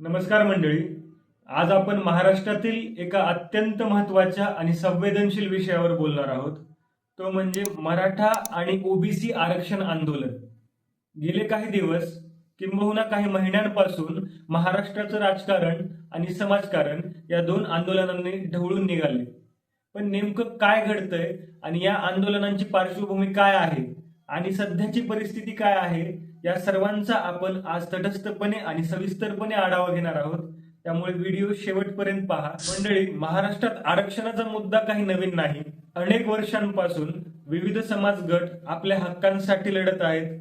नमस्कार मंडळी. आज आपण महाराष्ट्रातील एका अत्यंत महत्त्वाच्या आणि संवेदनशील विषयावर बोलणार आहोत. तो म्हणजे मराठा आणि ओबीसी आरक्षण आंदोलन. गेले काही दिवस किंबहुना काही महिन्यांपासून महाराष्ट्राचं राजकारण आणि समाजकारण या दोन आंदोलनांनी ढवळून निघाले. पण नेमकं काय घडतंय आणि या आंदोलनांची पार्श्वभूमी काय आहे आणि सध्याची परिस्थिती काय आहे या सर्वांचा आपण आज तटस्थपणे आणि सविस्तरपणे आढावा घेणार आहोत. त्यामुळे व्हिडिओ शेवटपर्यंत पहा. मंडळी महाराष्ट्रात आरक्षणाचा मुद्दा काही नवीन नाही. अनेक वर्षांपासून विविध समाज गट आपल्या हक्कांसाठी लढत आहेत.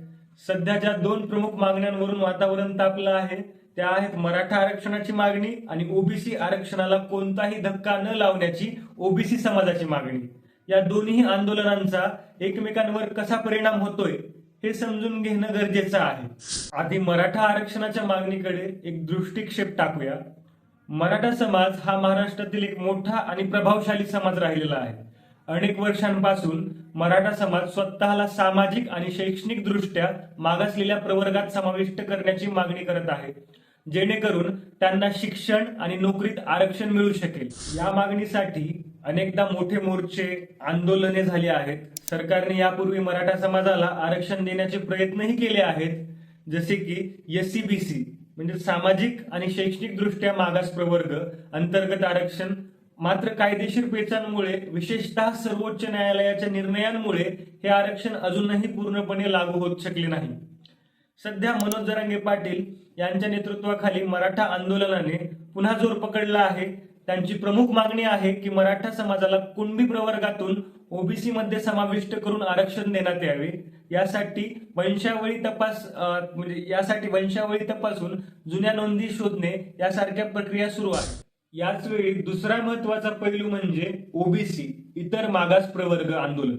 सध्या ज्या दोन प्रमुख मागण्यांवरून वातावरण तापलं आहे त्या आहेत मराठा आरक्षणाची मागणी आणि ओबीसी आरक्षणाला कोणताही धक्का न लावण्याची ओबीसी समाजाची मागणी. या दोन्ही आंदोलनांचा एकमेकांवर कसा परिणाम होतोय हे समजून घेणं गरजेचं आहे. आधी मराठा आरक्षणाच्या मागणीकडे एक दृष्टिक्षेप टाकूया. मराठा समाज हा महाराष्ट्रातील एक मोठा आणि प्रभावशाली समाज राहिलेला आहे. अनेक वर्षांपासून मराठा समाज स्वतःला सामाजिक आणि शैक्षणिक दृष्ट्या मागासलेल्या प्रवर्गात समाविष्ट करण्याची मागणी करत आहे. जेणेकरून त्यांना शिक्षण आणि नोकरीत आरक्षण मिळू शकेल. या मागणीसाठी अनेकदा मोठे मोर्चे आंदोलने झाली आहेत. सरकारने यापूर्वी मराठा समाजाला आरक्षण देण्याचे प्रयत्नही केले आहेत. जसे की एस सी बी सी म्हणजे सामाजिक आणि शैक्षणिक दृष्ट्या मागास प्रवर्ग अंतर्गत आरक्षण मात्र कायदेशीर पेचांमुळे विशेषतः सर्वोच्च न्यायालयाच्या निर्णयांमुळे हे आरक्षण अजूनही पूर्णपणे लागू होत शकले नाही. सध्या मनोज जरांगे पाटील यांच्या नेतृत्वाखाली मराठा आंदोलनाने पुन्हा जोर पकडला आहे. त्यांची प्रमुख मागणी आहे की मराठा समाजाला कुणबी प्रवर्गातून ओबीसी मध्ये समाविष्ट करून आरक्षण देण्यात यावे. यासाठी वंशावळी तपास म्हणजे यासाठी वंशावळी तपासून जुन्या नोंदी शोधणे यासारख्या प्रक्रिया सुरू आहेत याच वेळी दुसरा महत्त्वाचा पैलू म्हणजे ओबीसी इतर मागास प्रवर्ग आंदोलन.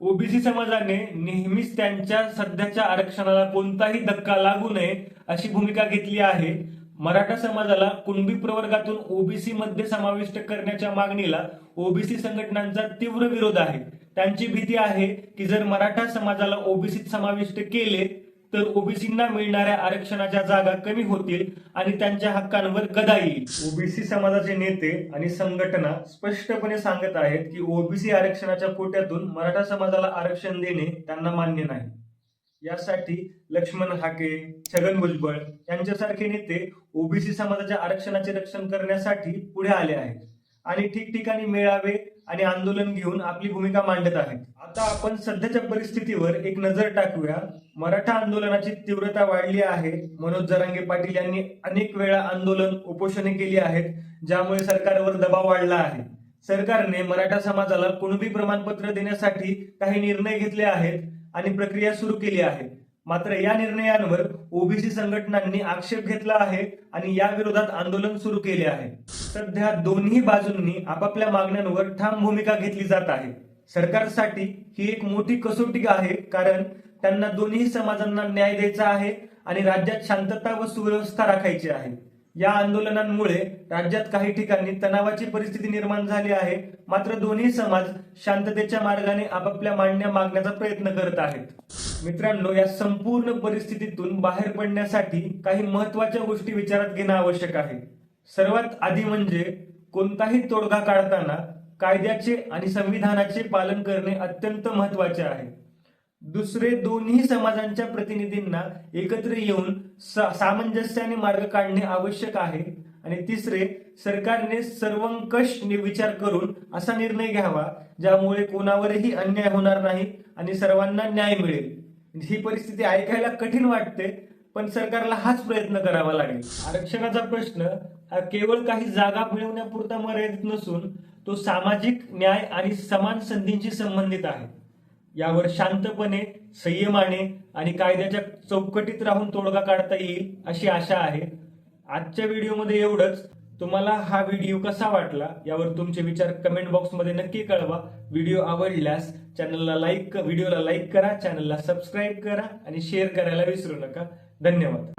ओबीसी समाजाने नेहमीच त्यांच्या सध्याच्या आरक्षणाला कोणताही धक्का लागू नये अशी भूमिका घेतली आहे. मराठा समाजाला कुणबी प्रवर्गातून ओबीसी मध्ये समाविष्ट करण्याच्या मागणीला ओबीसी संघटनांचा तीव्र विरोध आहे. त्यांची भीती आहे की जर मराठा समाजाला ओबीसीत समाविष्ट केले तर ओबीसींना मिळणाऱ्या आरक्षणाच्या जागा कमी होतील आणि त्यांच्या हक्कांवर गदा येईल. ओबीसी समाजाचे नेते आणि संघटना स्पष्टपणे सांगत आहेत की ओबीसी आरक्षणाच्या कोट्यातून मराठा समाजाला आरक्षण देणे त्यांना मान्य नाही. यासाठी लक्ष्मण हाके छगन भुजबळ यांच्यासारखे नेते ओबीसी समाजाच्या आरक्षणाचे रक्षण करण्यासाठी पुढे आले आहेत. आणि ठिकठिकाणी मेळावे आणि आंदोलन घेऊन आपली भूमिका मांडत आहेत. आता आपण सध्याच्या परिस्थितीवर एक नजर टाकूया. मराठा आंदोलनाची तीव्रता वाढली आहे. मनोज जरांगे पाटील यांनी अनेक वेळा आंदोलन उपोषणे केली आहेत ज्यामुळे सरकारवर दबाव वाढला आहे. सरकारने मराठा समाजाला कुणबी प्रमाणपत्र देण्यासाठी काही निर्णय घेतले आहेत. आणि प्रक्रिया सुरू केली आहे. मात्र या निर्णयांवर ओबीसी संघटनांनी आक्षेप घेतला आहे आणि या विरोधात आंदोलन सुरू केले आहे. सध्या दोन्ही बाजूंनी आपापल्या मागण्यांवर ठाम भूमिका घेतली जात आहे. सरकारसाठी ही एक मोठी कसोटी आहे कारण त्यांना दोन्ही समाजांना न्याय द्यायचा आहे आणि राज्यात शांतता व सुव्यवस्था राखायची आहे. या आंदोलनांमुळे राज्यात काही ठिकाणी तणावाची परिस्थिती निर्माण झाली आहे. मात्र दोन्ही समाज शांततेच्या मार्गाने आपापल्या मांडण्या मागण्याचा प्रयत्न करत आहेत. मित्रांनो या संपूर्ण परिस्थितीतून बाहेर पडण्यासाठी काही महत्त्वाच्या गोष्टी विचारात घेणं आवश्यक आहे. सर्वात आधी म्हणजे कोणताही तोडगा काढताना कायद्याचे आणि संविधानाचे पालन करणे अत्यंत महत्त्वाचे आहे. दुसरे दोन्ही समाजांच्या प्रतिनिधींना एकत्र येऊन सा- सामंजस्याने मार्ग काढणे आवश्यक आहे. आणि तिसरे सरकारने सर्वंकष विचार करून असा निर्णय घ्यावा ज्यामुळे कोणावरही अन्याय होणार नाही आणि सर्वांना न्याय मिळेल. ही परिस्थिती ऐकायला कठीण वाटते पण सरकारला हाच प्रयत्न करावा लागेल. आरक्षणाचा प्रश्न हा केवळ काही जागा मिळवण्यापुरता मर्यादित नसून तो सामाजिक न्याय आणि समान संधींशी संबंधित आहे. यावर शांतपणे संयमाने आणि कायद्याच्या चौकटीत राहून तोडगा काढता येईल अशी आशा आहे. आजच्या व्हिडिओमध्ये एवढंच. तुम्हाला हा व्हिडिओ कसा वाटला यावर तुमचे विचार कमेंट बॉक्समध्ये नक्की कळवा. व्हिडिओ आवडल्यास चॅनलला लाईक व्हिडिओला लाईक करा चॅनलला सबस्क्राईब करा आणि शेअर करायला विसरू नका. धन्यवाद.